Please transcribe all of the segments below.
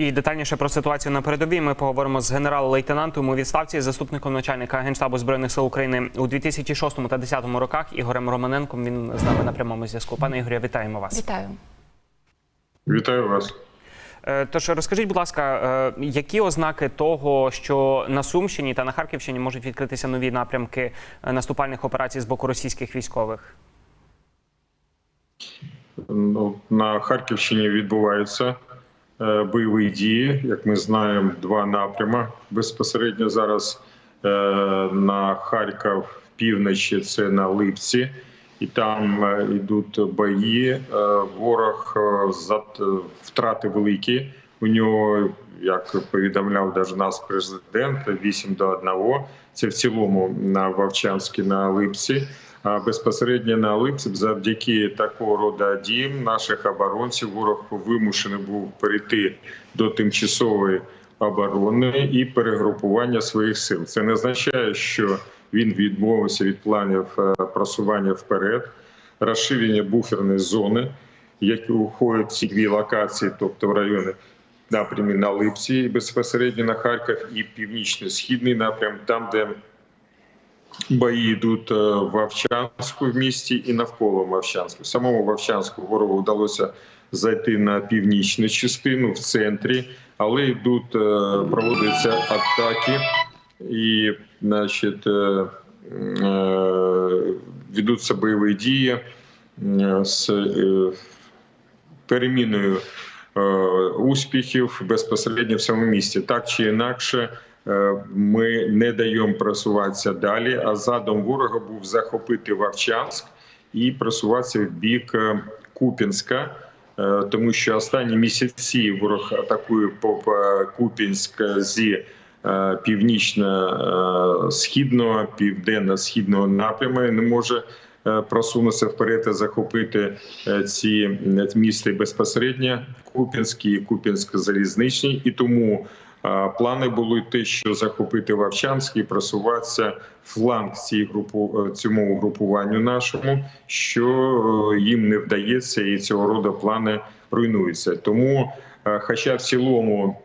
І детальніше про ситуацію на передовій ми поговоримо з генерал-лейтенантом у відставці, заступником начальника Генштабу збройних сил України у 2006 та 2010 роках Ігорем Романенком. Він з нами на прямому зв'язку. Пане Ігоря, вітаємо вас. Вітаю. Вітаю вас. Е, Тож розкажіть, будь ласка, е, які ознаки того, що на Сумщині та на Харківщині можуть відкритися нові напрямки е, наступальних операцій з боку російських військових? Ну, на Харківщині відбуваються е, бойові дії. Як ми знаємо, два напрями безпосередньо зараз е, на Харків півночі це на Липці, і там е, йдуть бої. Е, ворог е, втрати великі. У нього, як повідомляв даже нас президент, 8 до 1. Це в цілому на Вовчанській, на Липці. Безпосередньо на Липці, завдяки такого роду діям наших оборонців, ворог вимушений був перейти до тимчасової оборони і перегрупування своїх сил. Це не означає, що він відмовився від планів е, просування вперед, розширення буферної зони, які уходять ці дві локації, тобто в райони напрямі на Липці, безпосередньо на Харків, і північно-східний напрям, там, де Бої йдуть е, в Овчанську в місті і навколо Мовчанську. Самому Вовчанську ворогу вдалося зайти на північну частину в центрі, але йдуть, е, проводяться атаки і, значить, е, ведуться бойові дії з переміною успіхів безпосередньо в самому місті. Так чи інакше, ми не даємо просуватися далі. А задум ворога був захопити Вовчанськ і просуватися в бік е, Купінська. е, Тому що останні місяці ворог атакує по Купінськ зі е, північно-східного, південно-східного напряму. Не може е, просунутися вперед і захопити е, ці міста безпосередньо Купінський і Купінськ-залізничний. І тому е, плани були те, що захопити Вовчанський, просуватися фланг цій групу е, цьому угрупуванню нашому, що е, їм не вдається, і цього роду плани руйнуються. Тому Е, Хоча в цілому,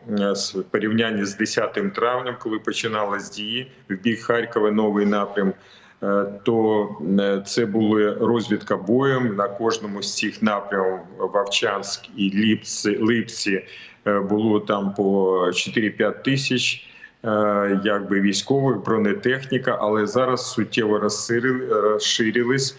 в порівнянні з 10 травнем, коли починалась дії в бік Харкова, новий напрям, то е, це була розвідка боєм на кожному з цих напрямів Вовчанськ і Ліпці, Липці е, було там по 4-5 тисяч. е, Якби військових бронетехніка, але зараз суттєво розширились.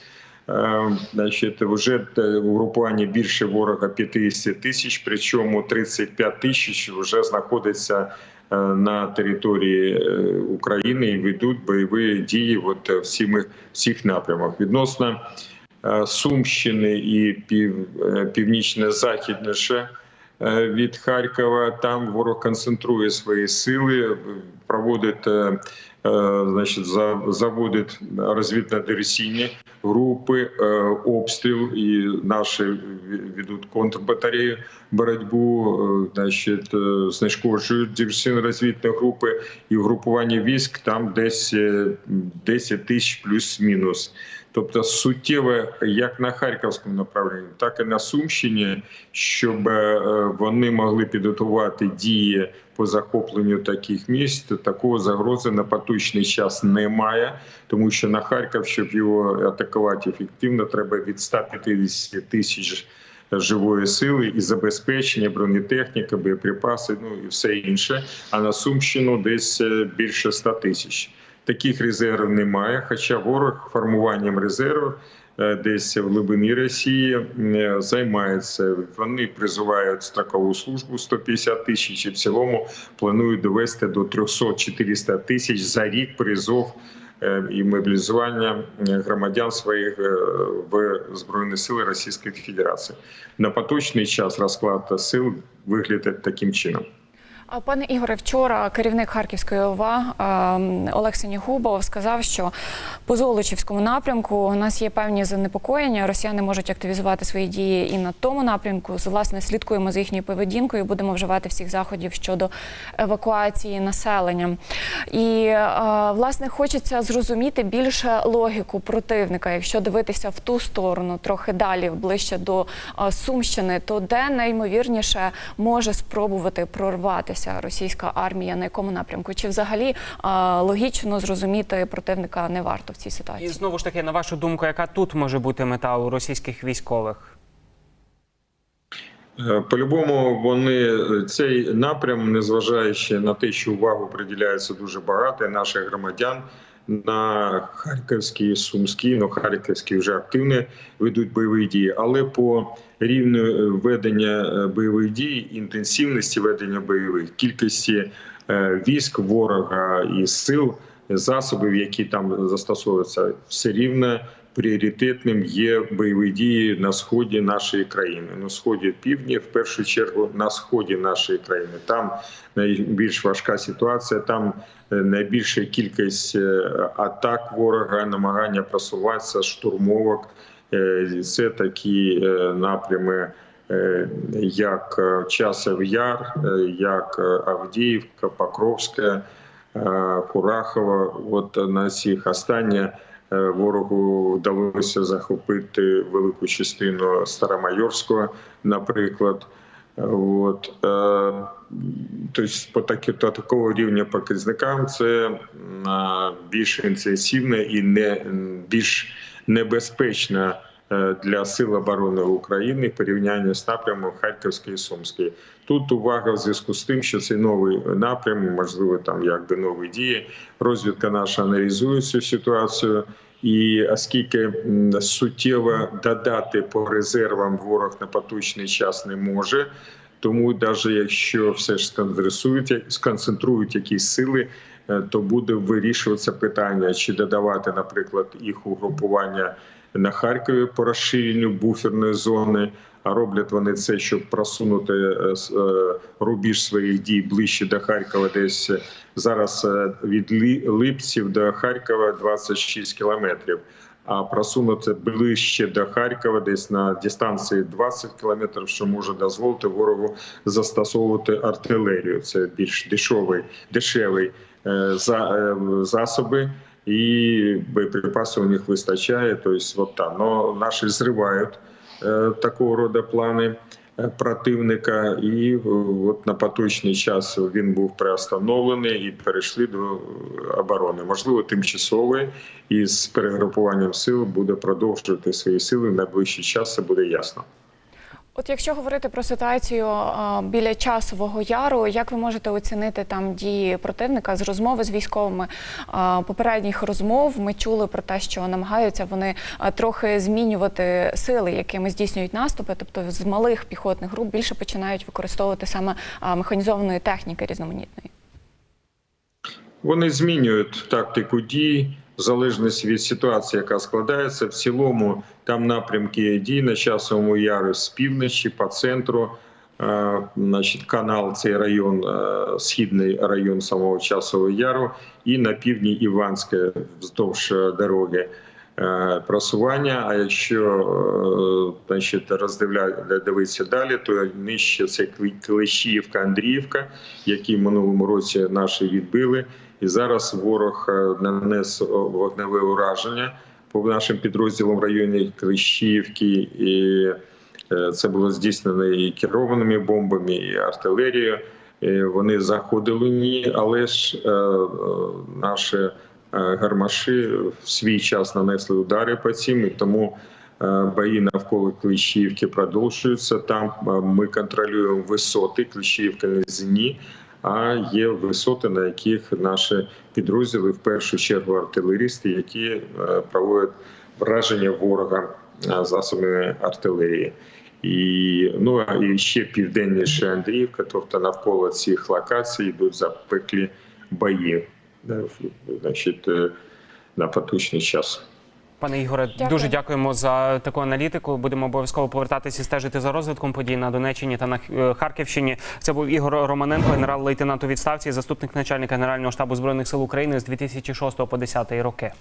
Е, Значить, вже угрупування більше ворога 50 тисяч, причому 35 тисяч вже знаходиться е, на території е, України і ведуть бойові дії от е, всіх напрямах. Відносно е, Сумщини і пів, е, північно-західніше е, від Харкова, там ворог концентрує свої сили, проводить. Е, Значить, за- заводить розвідно-диверсійні групи, е, обстріл і наші ведуть контрбатарею боротьбу, е, значить, знешкоджують диверсійно-розвідні групи і угрупування військ там десь е, 10 тисяч плюс-мінус. Тобто суттєво як на харківському направленні, так і на Сумщині, щоб вони могли підготувати дії по захопленню таких місць. Такого загрози на поточний час немає, тому що на Харків, щоб його атакувати ефективно, треба від 150 тисяч живої сили і забезпечення, бронетехніка, боєприпаси, ну і все інше. А на Сумщину десь е, більше 100 тисяч. Таких резервів немає. Хоча ворог формуванням резерву е, десь в глибині Росії е, займається. Вони призивають строкову службу 150 тисяч і в цілому планують довести до 300-400 тисяч за рік призов е, і мобілізування е, громадян своїх е, в Збройні Сили Російської Федерації. На поточний час розклад сил виглядає таким чином. А, Пане Ігоре, вчора керівник Харківської ОВА ем, Олег Синігубов сказав, що по Золочівському напрямку у нас є певні занепокоєння. Росіяни можуть активізувати свої дії і на тому напрямку. Власне, слідкуємо за їхньою поведінкою, будемо вживати всіх заходів щодо евакуації населення. І е, власне хочеться зрозуміти більше логіку противника. Якщо дивитися в ту сторону, трохи далі, ближче до е, Сумщини, то де найімовірніше може спробувати прорватися російська армія, на якому напрямку? Чи взагалі логічно зрозуміти противника не варто в цій ситуації? І знову ж таки, на вашу думку, яка тут може бути мета у російських військових? Е, По-любому, вони цей напрям, незважаючи на те, що увагу приділяється дуже багато наших громадян на Харківській, Сумській, ну Харківській вже активно ведуть бойові дії, але по рівню е, ведення е, бойових дій, інтенсивності ведення бойових, кількості е, військ ворога і сил, засобів, які там застосовуються, все рівно пріоритетним є бойові дії на сході нашої країни. На сході півдні, в першу чергу, на сході нашої країни. Там найбільш важка ситуація. Там е, найбільша кількість е, атак ворога, намагання просуватися, штурмовок. Е, Це такі напрями. Як Часов Яр, як Авдіївка, Покровська, Курахова. От на цих останнє е, ворогу вдалося захопити велику частину Старомайорського, наприклад. От, е, тобто по такі, по такого рівня показникам це м, більш інтенсивна і не більш небезпечна е, для сил оборони України в порівнянні з напрямом Харківської і Сумської. Тут увага в зв'язку з тим, що це новий напрям, можливо, там якби нові дії. Розвідка наша аналізує цю ситуацію. І оскільки суттєво додати по резервам ворог на поточний час не може, тому навіть якщо все ж сконцентрують якісь сили, е, то буде вирішуватися питання, чи додавати, наприклад, їх угрупування на Харкові по розширенню буферної зони. А роблять вони це, щоб просунути е, е, рубіж своїх дій ближче до Харкова. Десь е, зараз від Липців до Харкова 26 кілометрів. А просунути ближче до Харкова, десь на дистанції 20 кілометрів, що може дозволити ворогу застосовувати артилерію. Це більш дешевий, дешевий за, засоби. І боєприпасів у них вистачає. Тобто, от так. Но наші зривають е, такого роду плани е, противника, і е, от на поточний час він був приостановлений і перейшли до оборони. Можливо, тимчасовий і з перегрупуванням сил буде продовжувати свої сили в найближчий час. Це буде ясно. От якщо говорити про ситуацію а, біля часового яру, як ви можете оцінити там дії противника з розмови з військовими а, попередніх розмов? Ми чули про те, що намагаються вони а, трохи змінювати сили, якими здійснюють наступи, тобто з малих піхотних груп більше починають використовувати саме механізованої техніки різноманітної. Вони змінюють тактику дій в залежності від ситуації, яка складається. В цілому там напрямки дій на часовому яру з півночі по центру. Е, Значить, канал цей район, е, східний район самого часового яру, і на півдні Іванське вздовж е, дороги просування. А якщо значить, дивитися далі, то нижче це Клещіївка, Андріївка, які в минулому році наші відбили. І зараз ворог е, нанес вогневе ураження по нашим підрозділам районі Клещіївки. І е, це було здійснено і керованими бомбами, і артилерією. І Вони заходили в ній, але ж е, е, наші е, гармаші в свій час нанесли удари по цим, і тому е, бої навколо Клещіївки продовжуються. Там е, ми контролюємо висоти Клещіївка не зні, а є висоти, на яких наші підрозділи, в першу чергу артилерісти, які е, проводять враження ворога е, засобами артилерії. І ну і ще південніше Андріївка, тобто навколо цих локацій йдуть запеклі бої, значить, е, на поточний час. Пане Ігоре, Дякую. дуже дякуємо за таку аналітику. Будемо обов'язково повертатися і стежити за розвитком подій на Донеччині та на е, Харківщині. Це був Ігор Романенко, генерал-лейтенант у відставці, заступник начальника Генерального штабу збройних сил України з 2006 по 2010 роки.